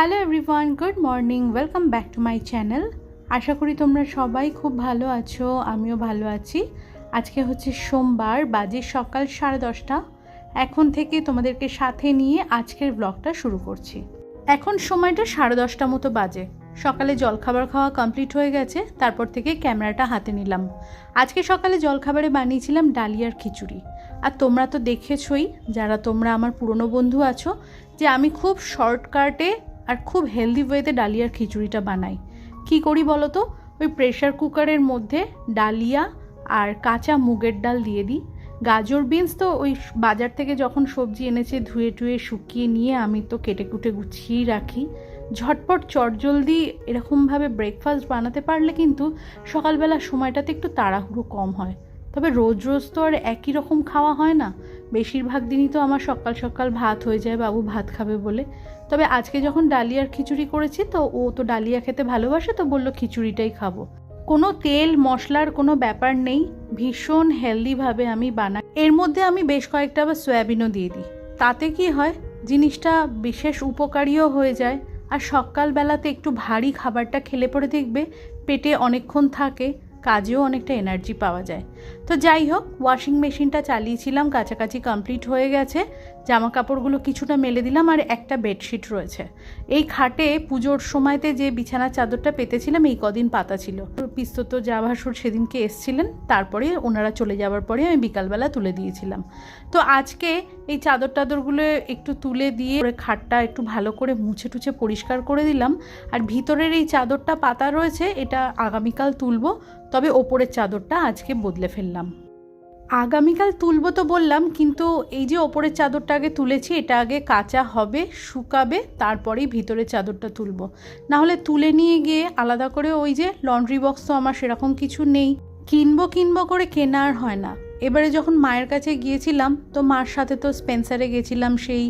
Hello everyone good morning welcome back to my channel আশা করি তোমরা সবাই খুব ভালো আছো, আমিও ভালো আছি। আজকে হচ্ছে সোমবার, বাজে সকাল সাড়ে দশটা। এখন থেকে তোমাদেরকে সাথে নিয়ে আজকের ব্লগটা শুরু করছি। এখন সময়টা সাড়ে দশটা মতো বাজে। সকালে জলখাবার খাওয়া কমপ্লিট হয়ে গেছে, তারপর থেকে ক্যামেরাটা হাতে নিলাম। আজকে সকালে জলখাবারে বানিয়েছিলাম ডালিয়ার খিচুড়ি। আর তোমরা তো দেখেছই, যারা তোমরা আমার পুরনো বন্ধু আছো, যে আমি খুব শর্টকাটে আর খুব হেলদি ওয়েতে ডালিয়ার খিচুড়িটা বানাই। কি করি বলো তো ওই প্রেশার কুকারের মধ্যে ডালিয়া আর কাঁচা মুগের ডাল দিয়ে দিই। গাজর বিনস তো ওই বাজার থেকে যখন সবজি এনেছে ধুয়ে টুয়ে শুকিয়ে নিয়ে আমি তো কেটে কুটে গুছিয়েই রাখি। ঝটপট চটজলদি এরকমভাবে ব্রেকফাস্ট বানাতে পারলে কিন্তু সকালবেলা সময়টাতে একটু তাড়াহুড়ো কম হয়। তবে রোজ রোজ তো আর একই রকম খাওয়া হয় না। বেশিরভাগ দিনই তো আমার সকাল সকাল ভাত হয়ে যায়, বাবু ভাত খাবে বলে। তবে আজকে যখন ডালিয়ার খিচুড়ি করেছি, তো ও তো ডালিয়া খেতে ভালোবাসে, তো বলল খিচুড়িটাই খাব। কোনো তেল, মশলার কোনো ব্যাপার নেই, ভীষণ হেলদিভাবে আমি বানাই। এর মধ্যে আমি বেশ কয়েকটা আবার সয়াবিনও দিয়ে দিই। তাতে কি হয়, জিনিসটা বিশেষ উপকারীও হয়ে যায়, আর সকালবেলাতে একটু ভারী খাবারটা খেলে পরে দেখবে পেটে অনেকক্ষণ থাকে কাজেও অনেকটা এনার্জি পাওয়া যায়। তো যাই হোক ওয়াশিং মেশিনটা চালিয়েছিলাম, কাছাকাছি কমপ্লিট হয়ে গেছে। জামা কাপড়গুলো কিছুটা মেলে দিলাম আর একটা বেডশিট রয়েছে। এই খাটে পুজোর সময়তে যে বিছানার চাদরটা পেতেছিলাম, এই কদিন পাতা ছিল। পিস্তত যা ভাসুর সেদিনকে এসছিলেন, তারপরে ওনারা চলে যাওয়ার পরে আমি বিকালবেলা তুলে দিয়েছিলাম। তো আজকে এই চাদর টাদরগুলো একটু তুলে দিয়ে খাটটা একটু ভালো করে মুছে টুছে পরিষ্কার করে দিলাম। আর ভিতরের এই চাদরটা পাতা রয়েছে, এটা আগামীকাল তুলব, তবে ওপরের চাদরটা আজকে বদলে ফেললাম। আগামীকাল তুলবো তো বললাম, কিন্তু এই যে ওপরের চাদরটা আগে তুলেছি, এটা আগে কাঁচা হবে, শুকাবে, তারপরেই ভিতরে চাদরটা তুলবো। নাহলে তুলে নিয়ে গিয়ে আলাদা করে ওই যে লন্ড্রি বক্স তো আমার সেরকম কিছু নেই। কিনবো কিনবো করে কেনার হয় না। এবারে যখন মায়ের কাছে গিয়েছিলাম, তো মার সাথে তো স্পেন্সারে গেছিলাম, সেই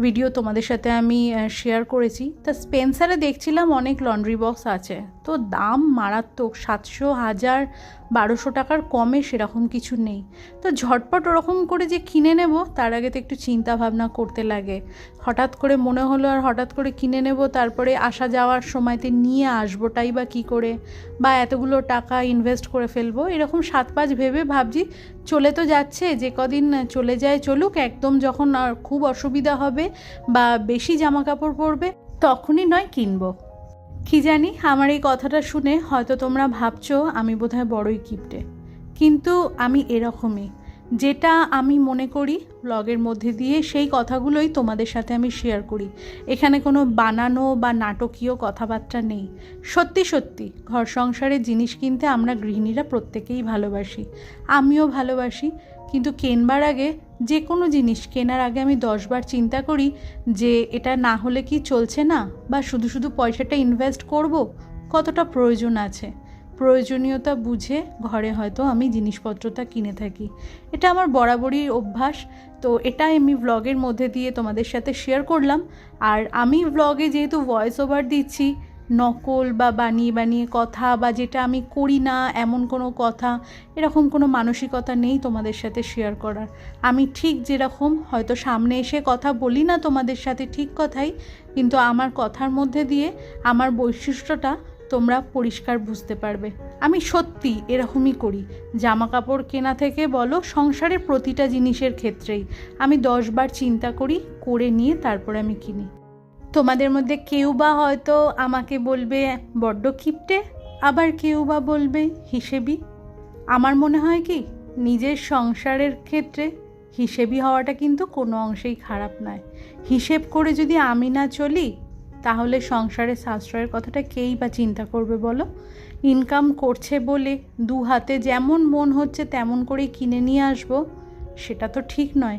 ভিডিও তোমাদের সাথে আমি শেয়ার করেছি। তা স্পেন্সারে দেখছিলাম অনেক লন্ড্রি বক্স আছে। তো দাম মারাত্মক, সাতশো, হাজার, বারোশো টাকার কমে সেরকম কিছু নেই। তো ঝটপট ওরকম করে যে কিনে নেব, তার আগে তো একটু চিন্তা ভাবনা করতে লাগে। হঠাৎ করে মনে হলো আর হঠাৎ করে কিনে নেব, তারপরে আসা যাওয়ার সময়তে নিয়ে আসবোটাই বা কী করে? বা এতগুলো টাকা ইনভেস্ট করে ফেলব? এরকম সাত পাঁচ ভেবে ভাবছি চলে তো যাচ্ছে, যে কদিন চলে যায় চলুক, একদম যখন আর খুব অসুবিধা হবে বা বেশি জামা কাপড় পরবে, তখনই নয় কিনবো। কি জানি, আমার এই কথাটা শুনে হয়তো তোমরা ভাবছ, আমি বোধহয় বড়ই কিপটে কিন্তু আমি এরকমই। যেটা আমি মনে করি ব্লগের মধ্যে দিয়ে সেই কথাগুলোই তোমাদের সাথে আমি শেয়ার করি। এখানে কোনো বানানো বা নাটকীয় কথাবার্তা নেই। সত্যি সত্যি, ঘর সংসারের জিনিস কিনতে আমরা গৃহিণীরা প্রত্যেকেই ভালোবাসি। আমিও ভালোবাসি, কিন্তু কেনবার আগে যে কোনো জিনিস কেনার আগে আমি দশবার চিন্তা করি যে এটা না হলে কি চলছে না? বা শুধু শুধু পয়সাটা ইনভেস্ট করব? কতটা প্রয়োজন আছে? প্রয়োজনীয়তা বুঝে ঘরে হয়তো আমি জিনিসপত্রটা কিনে থাকি। এটা আমার বরাবরই অভ্যাস। তো এটাই আমি ব্লগের মধ্যে দিয়ে তোমাদের সাথে শেয়ার করলাম। আর আমি ব্লগে যেহেতু ভয়েস ওভার দিচ্ছি, নকল বা বানিয়ে বানিয়ে কথা বা যেটা আমি করি না, এমন কোনো কথা, এরকম কোনো মানসিকতা নেই তোমাদের সাথে শেয়ার করার। আমি ঠিক যেরকম, হয়তো সামনে এসে কথা বলি না তোমাদের সাথে ঠিক কথাই, কিন্তু আমার কথার মধ্যে দিয়ে আমার বৈশিষ্ট্যটা তোমরা পরিষ্কার বুঝতে পারবে। আমি সত্যি এরকমই করি। জামা কাপড় কেনা থেকে বলো, সংসারের প্রতিটা জিনিসের ক্ষেত্রেই। আমি দশবার চিন্তা করি, করে নিয়ে তারপরে আমি কিনি। তোমাদের মধ্যে কেউ বা হয়তো আমাকে বলবে, বড্ড কিপটে আবার কেউ বা বলবে, হিসেবি? আমার মনে হয় কি, নিজের সংসারের ক্ষেত্রে হিসেবি হওয়াটা কিন্তু কোনো অংশেই খারাপ নয়। হিসেব করে যদি আমি না চলি তাহলে সংসারের সাশ্রয়ের কথাটা কেই বা চিন্তা করবে বলো? ইনকাম করছে বলে দু হাতে যেমন মন হচ্ছে তেমন করেই কিনে নিয়ে আসব, সেটা তো ঠিক নয়।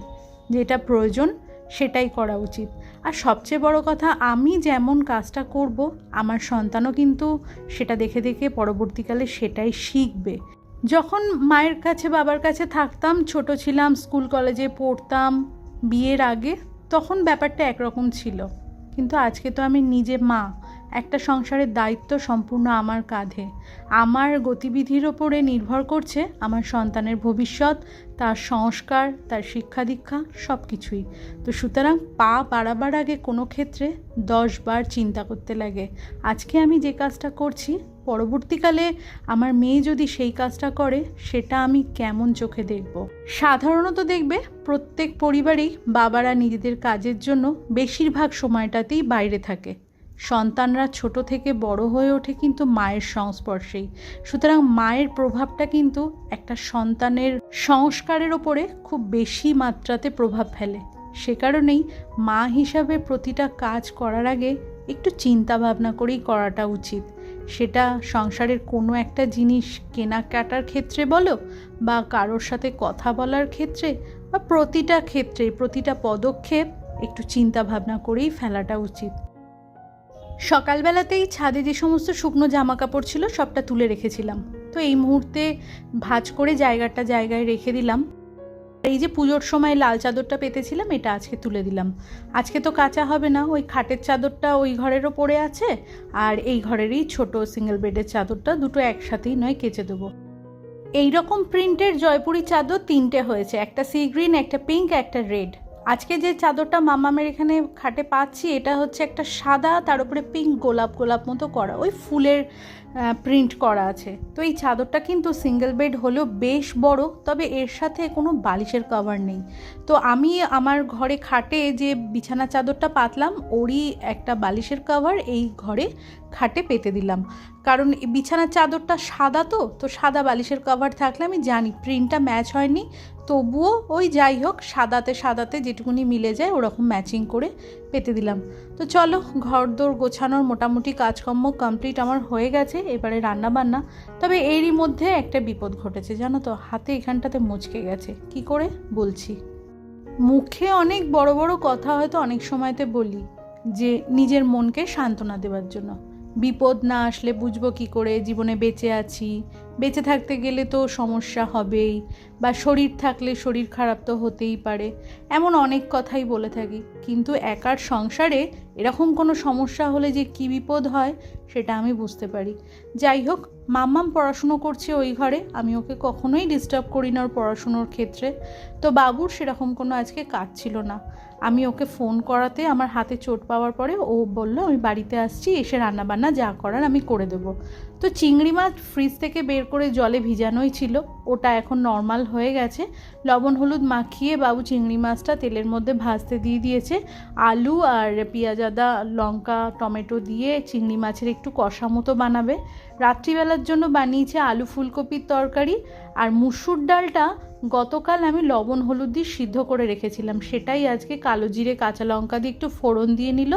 যেটা প্রয়োজন সেটাই করা উচিত। আর সবচেয়ে বড় কথা, আমি যেমন কাজটা করব, আমার সন্তানও কিন্তু সেটা দেখে দেখে পরবর্তীকালে সেটাই শিখবে। যখন মায়ের কাছে, বাবার কাছে থাকতাম, ছোট ছিলাম, স্কুল কলেজে পড়তাম, বিয়ের আগে, তখন ব্যাপারটা একরকম ছিল। কিন্তু আজকে তো আমি নিজে মা। একটা সংসারের দায়িত্ব সম্পূর্ণ আমার কাঁধে। আমার গতিবিধির ওপরে নির্ভর করছে আমার সন্তানের ভবিষ্যৎ, তার সংস্কার, তার শিক্ষা দীক্ষা সব কিছুই তো সুতরাং পা বাড়াবার আগে কোনো ক্ষেত্রে দশবার চিন্তা করতে লাগে। আজকে আমি যে কাজটা করছি পরবর্তীকালে আমার মেয়ে যদি সেই কাজটা করে, সেটা আমি কেমন চোখে দেখব? সাধারণত দেখবে প্রত্যেক পরিবারেই বাবারা নিজেদের কাজের জন্য বেশিরভাগ সময়টাতেই বাইরে থাকে। সন্তানরা ছোট থেকে বড় হয়ে ওঠে কিন্তু মায়ের সংস্পর্শেই। সুতরাং মায়ের প্রভাবটা কিন্তু একটা সন্তানের সংস্কারের ওপরে খুব বেশি মাত্রাতে প্রভাব ফেলে। সে কারণেই মা হিসাবে প্রতিটা কাজ করার আগে একটু চিন্তা ভাবনা করেই করাটা উচিত। সেটা সংসারের কোনো একটা জিনিস কেনাকাটার ক্ষেত্রে বলো বা কারোর সাথে কথা বলার ক্ষেত্রে বা প্রতিটা ক্ষেত্রে প্রতিটা পদক্ষেপ একটু চিন্তা ভাবনা করেই ফেলাটা উচিত। সকালবেলাতেই ছাদে যে সমস্ত শুকনো জামা কাপড় ছিল সবটা তুলে রেখেছিলাম। তো এই মুহূর্তে ভাজ করে জায়গাটা জায়গায় রেখে দিলাম। এই যে পুজোর সময় লাল চাদরটা পেতেছিলাম, এটা আজকে তুলে দিলাম। আজকে তো কাঁচা হবে না, ওই খাটের চাদরটা ওই ঘরেরও পড়ে আছে, আর এই ঘরেরই ছোট সিঙ্গেল বেডের চাদরটা দুটো একসাথেই নয়, কেচে দেবো। এই রকম প্রিন্টের জয়পুরি চাদর তিনটে হয়েছে, একটা সি গ্রিন একটা পিঙ্ক একটা রেড আজকে যে চাদরটা মামামের এখানে খাটে পাচ্ছি, এটা হচ্ছে একটা সাদা, তার উপরে পিঙ্ক গোলাপ গোলাপ মতো করা। ওই ফুলের প্রিন্ট করা আছে। তো এই চাদরটা কিন্তু সিঙ্গেল বেড হলেও বেশ বড়, তবে এর সাথে কোনো বালিশের কভার নেই। তো আমি আমার ঘরে খাটে যে বিছানা চাদরটা পাতলাম, ওরই একটা বালিশের কভার এই ঘরে খাটে পেতে দিলাম। কারণ বিছানার চাদরটা সাদা তো তো সাদা বালিশের কভার থাকলে আমি জানি প্রিন্টটা ম্যাচ হয়নি। তবুও ওই যাই হোক, সাদাতে সাদাতে যেটুকুনি মিলে যায় ওরকম ম্যাচিং করে পেতে দিলাম। তো চলো ঘর দোর গোছানোর মোটামুটি কাজকর্ম কমপ্লিট আমার হয়ে গেছে, এবারে রান্না বান্না তবে এরই মধ্যে একটা বিপদ ঘটেছে, জানো তো, হাতে এখানটাতে মুচকে গেছে। কি করে? বলছি। মুখে অনেক বড় বড় কথা হয়তো অনেক সময়তে বলি, যে নিজের মনকে সান্ত্বনা দেওয়ার জন্য। বিপদ না আসলে বুঝব কি করে, জীবনে বেঁচে আছি বেঁচে থাকতে গেলে তো সমস্যা হবেই বা শরীর থাকলে শরীর খারাপ তো হতেই পারে। এমন অনেক কথাই বলে থাকি। কিন্তু একার সংসারে এরকম কোনো সমস্যা হলে যে কী বিপদ হয়, সেটা আমি বুঝতে পারি। যাই হোক, মাম্মাম পড়াশুনো করছে ওই ঘরে, আমি ওকে কখনোই ডিস্টার্ব করি না ওর পড়াশুনোর ক্ষেত্রে। তো বাবুর সেরকম কোনো আজকে কাজ ছিল না। আমি ওকে ফোন করাতে আমার হাতে চোট পাওয়ার পরে ও বলল, আমি বাড়িতে আসছি, এসে রান্নাবান্না যা করার আমি করে দেবো। তো চিংড়ি মাছ ফ্রিজ থেকে বের করে জলে ভিজানোই ছিল। ওটা এখন নর্মাল হয়ে গেছে। লবণ, হলুদ মাখিয়ে বাবু চিংড়ি মাছটা তেলের মধ্যে ভাজতে দিয়ে দিয়েছে। আলু আর পেঁয়াজ, আদা, লঙ্কা, টমেটো দিয়ে চিংড়ি মাছের একটু কষা মতো বানাবে। রাত্রিবেলার জন্য বানিয়েছে আলু ফুলকপির তরকারি। আর মুসুর ডালটা গতকাল আমি লবণ, হলুদ দিয়ে সিদ্ধ করে রেখেছিলাম। সেটাই আজকে কালো জিরে, কাঁচা লঙ্কা দিয়ে একটু ফোড়ন দিয়ে নিল।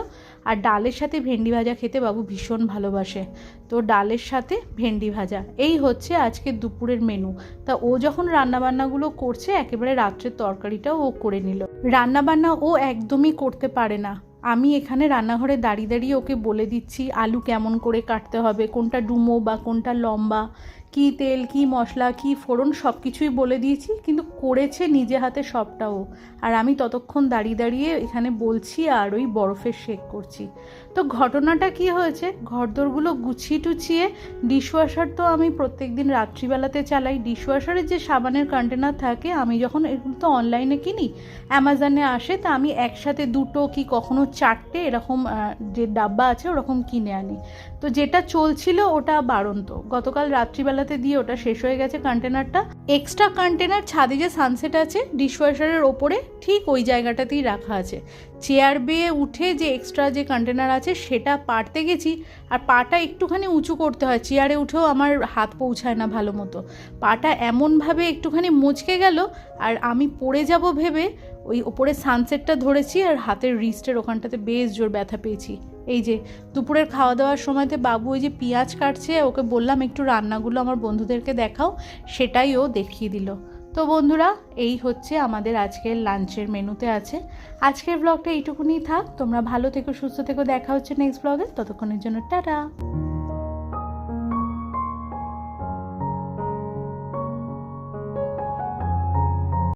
আর ডালের সাথে ভেন্ডি ভাজা খেতে বাবু ভীষণ ভালোবাসে। তো ডালের সাথে ভেন্ডি ভাজা। এই হচ্ছে আজকে দুপুরের মেনু তা ও যখন রান্নাবান্নাগুলো করছে, একেবারে রাত্রের তরকারিটাও ও করে নিল। রান্নাবান্না ও একদমই করতে পারে না। আমি এখানে রান্নাঘরে দাঁড়িয়ে দাঁড়িয়ে ওকে বলে দিচ্ছি, আলু কেমন করে কাটতে হবে, কোনটা ডুমো বা কোনটা লম্বা। কি তেল, কি মশলা, কি ফোড়ন সব কিছুই বলে দিয়েছি, কিন্তু করেছে নিজে হাতে সবটাও আর আমি ততক্ষণ দাঁড়িয়ে দাঁড়িয়ে এখানে বলছি আর ওই বরফের শেক করছি। তো ঘটনাটা কি হয়েছে? ঘরদোরগুলো গুছিয়ে টুছিয়ে ডিশওয়াশার তো আমি প্রত্যেক দিন রাত্রিবেলাতে চালাই। ডিশওয়াশারের যে সাবানের কন্টেনার থাকে, আমি যখন এগুলো তো অনলাইনে কিনি অ্যামাজনে আসে, তা আমি একসাথে দুটো কি কখনো চারটে এরকম যে ডাব্বা আছে ওরকম কিনে আনি। তো যেটা চলছিল ওটা বাড়ন্ত। গতকাল রাত্রিবেলাতে দিয়ে ওটা শেষ হয়ে গেছে কন্টেনারটা এক্সট্রা কন্টেনার ছাদে যে সানসেট আছে ডিশওয়াশারের ওপরে ঠিক ওই জায়গাটাতেই রাখা আছে। চেয়ার বেয়ে উঠে যে এক্সট্রা যে কন্টেনার আছে, সেটা পারতে গেছি। আর পাটা একটুখানি উঁচু করতে হয় চেয়ারে উঠেও আমার হাত পৌঁছায় না ভালো মতো। পাটা এমনভাবে একটুখানি মুচকে গেল, আর আমি পড়ে যাব ভেবে ওই ওপরে সানসেটটা ধরেছি, আর হাতের রিস্টের ওখানটাতে বেশ জোর ব্যথা পেয়েছি। এই যে, দুপুরের খাওয়া দাওয়ার সময়তে বাবু ওই যে পেঁয়াজ কাটছে, ওকে বললাম একটু রান্নাগুলো আমার বন্ধুদেরকে দেখাও, সেটাই ও দেখিয়ে দিল। তো বন্ধুরা, এই হচ্ছে আমাদের আজকের লাঞ্চের মেনুতে আছে। আজকের ব্লগটা এইটুকুনি থাক, তোমরা ভালো থেকো, সুস্থ থেকো, দেখা হচ্ছে নেক্সট ব্লগে, ততক্ষণের জন্য টাটা।